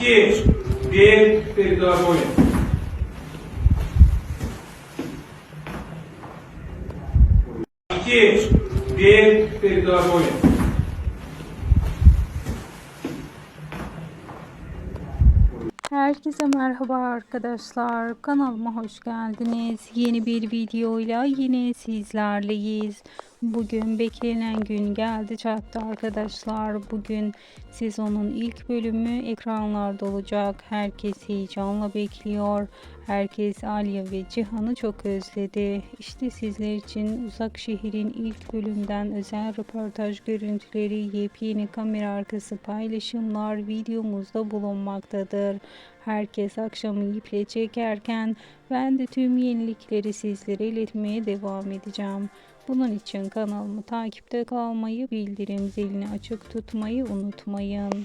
2, 1, território apoio. İki, bir, território apoio. Herkese merhaba arkadaşlar. Kanalıma hoş geldiniz. Yeni bir videoyla yine sizlerleyiz. Bugün beklenen gün geldi çattı arkadaşlar. Bugün sezonun ilk bölümü ekranlarda olacak. Herkes heyecanla bekliyor. Herkes Alya ve Cihan'ı çok özledi. İşte sizler için Uzak Şehir'in ilk bölümden özel röportaj görüntüleri, yepyeni kamera arkası paylaşımlar videomuzda bulunmaktadır. Herkes akşamı iple çekerken ben de tüm yenilikleri sizlere iletmeye devam edeceğim. Bunun için kanalımı takipte kalmayı, bildirim zilini açık tutmayı unutmayın.